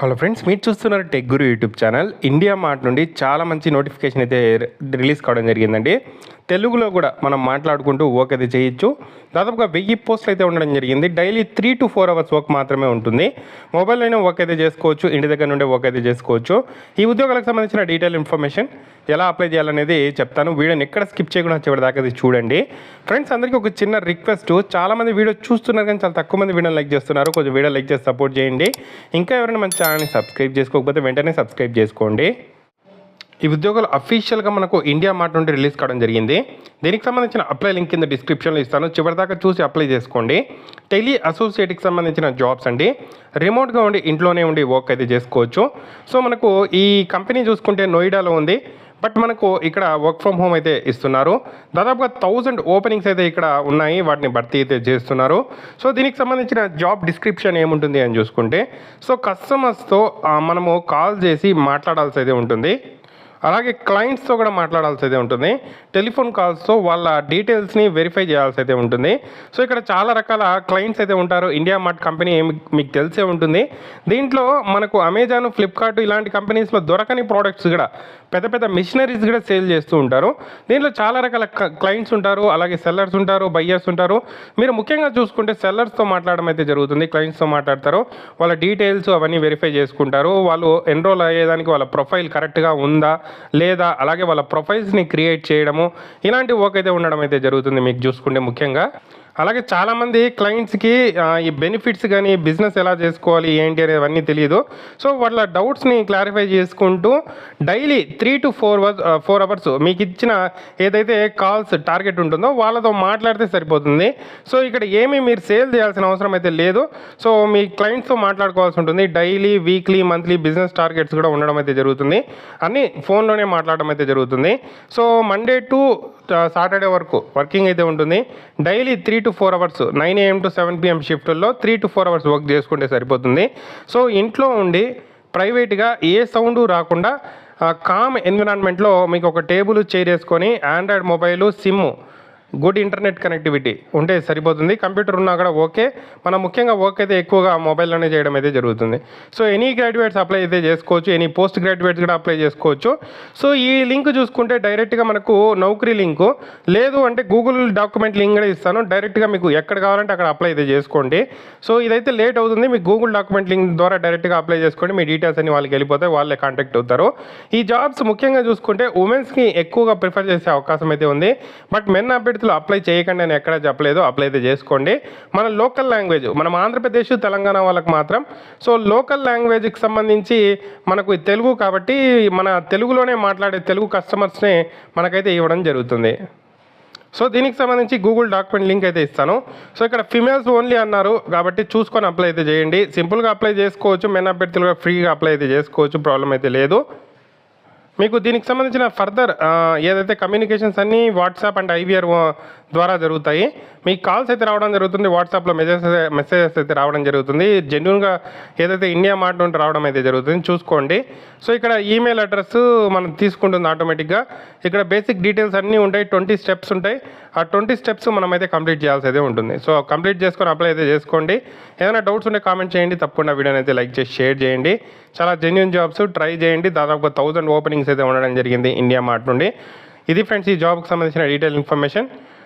Hello friends మీరు చూస్తున్నారు tech guru YouTube channel IndiaMART నుండి చాలా మంచి నోటిఫికేషన్ అయితే రిలీజ్ కావడం జరిగిందండి. తెలుగులో కూడా మనం మాట్లాడుకుంటూ వర్క్ అయితే చేయొచ్చు. దాదాపుగా వెయ్యి పోస్టులు అయితే ఉండడం జరిగింది. Daily three to four hours work మాత్రమే ఉంటుంది. మొబైల్ అయినా వర్క్ అయితే చేసుకోవచ్చు. ఇంటి దగ్గర నుండే వర్క్ అయితే చేసుకోవచ్చు. ఈ ఉద్యోగాలకు సంబంధించిన డీటెయిల్ ఇన్ఫర్మేషన్ ఎలా అప్లై చేయాలనేది చెప్తాను. వీడియోని ఎక్కడ స్కిప్ చేయకుండా చివరి దాకా అది చూడండి. ఫ్రెండ్స్ అందరికీ ఒక చిన్న రిక్వెస్ట్ చాలామంది వీడియో చూస్తున్నారు కానీ చాలా తక్కువ మంది వీడియో లైక్ చేస్తున్నారు. కొంచెం వీడియో లైక్ చేసి సపోర్ట్ చేయండి. ఇంకా ఎవరైనా మంచి ఛానల్ని సబ్స్క్రైబ్ చేసుకోకపోతే వెంటనే సబ్స్క్రైబ్ చేసుకోండి. ఈ ఉద్యోగాలు అఫీషియల్గా మనకు ఇండియా మార్ట్ నుండి రిలీజ్ కావడం జరిగింది. దీనికి సంబంధించిన అప్లై లింక్ కింద డిస్క్రిప్షన్లో ఇస్తాను. చివరిదాకా చూసి అప్లై చేసుకోండి. టెలి అసోసియేట్కి సంబంధించిన జాబ్స్ అండి. రిమోట్గా ఉండి ఇంట్లోనే ఉండి వర్క్ అయితే చేసుకోవచ్చు. సో మనకు ఈ కంపెనీ చూసుకుంటే నోయిడాలో ఉంది. బట్ మనకు ఇక్కడ వర్క్ ఫ్రమ్ హోమ్ అయితే ఇస్తున్నారు. దాదాపుగా థౌజండ్ ఓపెనింగ్స్ అయితే ఇక్కడ ఉన్నాయి. వాటిని భర్తీ అయితే చేస్తున్నారు. సో దీనికి సంబంధించిన జాబ్ డిస్క్రిప్షన్ ఏముంటుంది అని చూసుకుంటే సో కస్టమర్స్తో మనము కాల్ చేసి మాట్లాడాల్సి అయితే ఉంటుంది. అలాగే క్లయింట్స్తో కూడా మాట్లాడాల్సి అయితే ఉంటుంది టెలిఫోన్ కాల్స్తో వాళ్ళ డీటెయిల్స్ని వెరిఫై చేయాల్సి అయితే ఉంటుంది. సో ఇక్కడ చాలా రకాల క్లయింట్స్ అయితే ఉంటారు. ఇండియా మార్ట్ కంపెనీ ఏమి- మీకు తెలిసే ఉంటుంది. దీంట్లో మనకు అమెజాన్ ఫ్లిప్కార్ట్ ఇలాంటి కంపెనీస్లో దొరకని ప్రోడక్ట్స్ కూడా పెద్ద పెద్ద మిషనరీస్ కూడా సేల్ చేస్తూ ఉంటారు. దీంట్లో చాలా రకాల క్లయింట్స్ ఉంటారు. అలాగే సెల్లర్స్ ఉంటారు బయ్యర్స్ ఉంటారు. మీరు ముఖ్యంగా చూసుకుంటే సెల్లర్స్తో మాట్లాడడం అయితే జరుగుతుంది. క్లయింట్స్తో మాట్లాడతారు. వాళ్ళ డీటెయిల్స్ అవన్నీ వెరిఫై చేసుకుంటారు. వాళ్ళు ఎన్రోల్ అయ్యేదానికి వాళ్ళ ప్రొఫైల్ కరెక్ట్గా ఉందా? లేదా అలాగే వాళ్ళ ప్రొఫైల్స్ని క్రియేట్ చేయడము ఇలాంటి వర్క్ అయితే ఉండడం అయితే జరుగుతుంది మీకు చూసుకుంటే ముఖ్యంగా. అలాగే చాలామంది క్లయింట్స్కి ఈ బెనిఫిట్స్ కానీ బిజినెస్ ఎలా చేసుకోవాలి ఏంటి అనేవన్నీ తెలియదు. సో వాళ్ళ డౌట్స్ని క్లారిఫై చేసుకుంటూ daily three to four four hours మీకు ఇచ్చిన ఏదైతే కాల్స్ టార్గెట్ ఉంటుందో వాళ్ళతో మాట్లాడితే సరిపోతుంది. సో ఇక్కడ ఏమీ మీరు సేల్ చేయాల్సిన అవసరం అయితే లేదు. సో మీ క్లయింట్స్తో మాట్లాడుకోవాల్సి ఉంటుంది. Daily weekly monthly business targets కూడా ఉండడం అయితే జరుగుతుంది. అన్నీ ఫోన్లోనే మాట్లాడడం అయితే జరుగుతుంది. సో మండే టు సాటర్డే వరకు వర్కింగ్ అయితే ఉంటుంది. Daily three to four hours nine AM to seven PM షిఫ్ట్లో three to four hours work చేసుకుంటే సరిపోతుంది. సో ఇంట్లో ఉండి ప్రైవేట్గా ఏ సౌండ్ రాకుండా కామ్ ఎన్విరాన్మెంట్లో మీకు ఒక టేబుల్ చైర్ వేసుకొని android mobile SIM good internet connectivity ఉంటే సరిపోతుంది. కంప్యూటర్ ఉన్నా కూడా ఓకే. మనం ముఖ్యంగా వర్క్ అయితే ఎక్కువగా మొబైల్లోనే చేయడం అయితే జరుగుతుంది. సో ఎనీ గ్రాడ్యుయేట్స్ అప్లై అయితే చేసుకోవచ్చు. ఎనీ పోస్ట్ గ్రాడ్యుయేట్స్ కూడా అప్లై చేసుకోవచ్చు. సో ఈ లింక్ చూసుకుంటే డైరెక్ట్గా మనకు నౌకరీ లింకు. లేదు అంటే గూగుల్ డాక్యుమెంట్ లింక్ కూడా ఇస్తాను. డైరెక్ట్గా మీకు ఎక్కడ కావాలంటే అక్కడ అప్లై అయితే చేసుకోండి. సో ఇదైతే లేట్ అవుతుంది. మీకు గూగుల్ డాక్యుమెంట్ లింక్ ద్వారా డైరెక్ట్గా అప్లై చేసుకోండి. మీ డీటెయిల్స్ అన్ని వాళ్ళకి వెళ్ళిపోతాయి వాళ్ళే కాంటాక్ట్ అవుతారు. ఈ జాబ్స్ ముఖ్యంగా చూసుకుంటే ఉమెన్స్కి ఎక్కువగా ప్రిఫర్ చేసే అవకాశం అయితే ఉంది. బట్ మెన్ అభ్యర్థులు అప్లై చేయకండి అని ఎక్కడ చెప్పలేదు. అప్లై అయితే చేసుకోండి. మన లోకల్ లాంగ్వేజ్ మనం ఆంధ్రప్రదేశ్ తెలంగాణ వాళ్ళకి మాత్రం సో లోకల్ లాంగ్వేజ్కి సంబంధించి మనకు తెలుగు కాబట్టి మన తెలుగులోనే మాట్లాడే తెలుగు కస్టమర్స్ని మనకైతే ఇవ్వడం జరుగుతుంది. సో దీనికి సంబంధించి గూగుల్ డాక్యుమెంట్ లింక్ అయితే ఇస్తాను. సో ఇక్కడ ఫిమేల్స్ ఓన్లీ అన్నారు కాబట్టి చూసుకొని అప్లై అయితే చేయండి. సింపుల్గా అప్లై చేసుకోవచ్చు. మెన్ అభ్యర్థులుగా ఫ్రీగా అప్లై అయితే చేసుకోవచ్చు. ప్రాబ్లం అయితే లేదు. మీకు దీనికి సంబంధించిన ఫర్దర్ ఏదైతే కమ్యూనికేషన్స్ అన్నీ వాట్సాప్ అండ్ ఐవీఆర్ ద్వారా జరుగుతాయి. మీకు కాల్స్ అయితే రావడం జరుగుతుంది. వాట్సాప్లో మెసేజెస్ మెసేజెస్ అయితే రావడం జరుగుతుంది. జెన్యున్గా ఏదైతే ఇండియా మార్ట్ నుండి రావడం అయితే జరుగుతుంది చూసుకోండి. సో ఇక్కడ ఈమెయిల్ అడ్రస్ మనం తీసుకుంటుంది ఆటోమేటిక్గా. ఇక్కడ బేసిక్ డీటెయిల్స్ అన్నీ ఉంటాయి. ట్వంటీ స్టెప్స్ ఉంటాయి. ఆ ట్వంటీ స్టెప్స్ మనం అయితే కంప్లీట్ చేయాల్సి అయితే ఉంటుంది. సో కంప్లీట్ చేసుకొని అప్లై అయితే చేసుకోండి. ఏదైనా డౌట్స్ ఉంటే కామెంట్ చేయండి. తప్పకుండా వీడియోని అయితే లైక్ చేసి షేర్ చేయండి. చాలా జెన్యున్ జాబ్స్ ట్రై చేయండి. దాదాపు థౌజండ్ ఓపెనింగ్స్ అయితే ఉండడం జరిగింది ఇండియా మార్ట్ నుండి. ఇది ఫ్రెండ్స్ ఈ జాబ్కి సంబంధించిన detail information.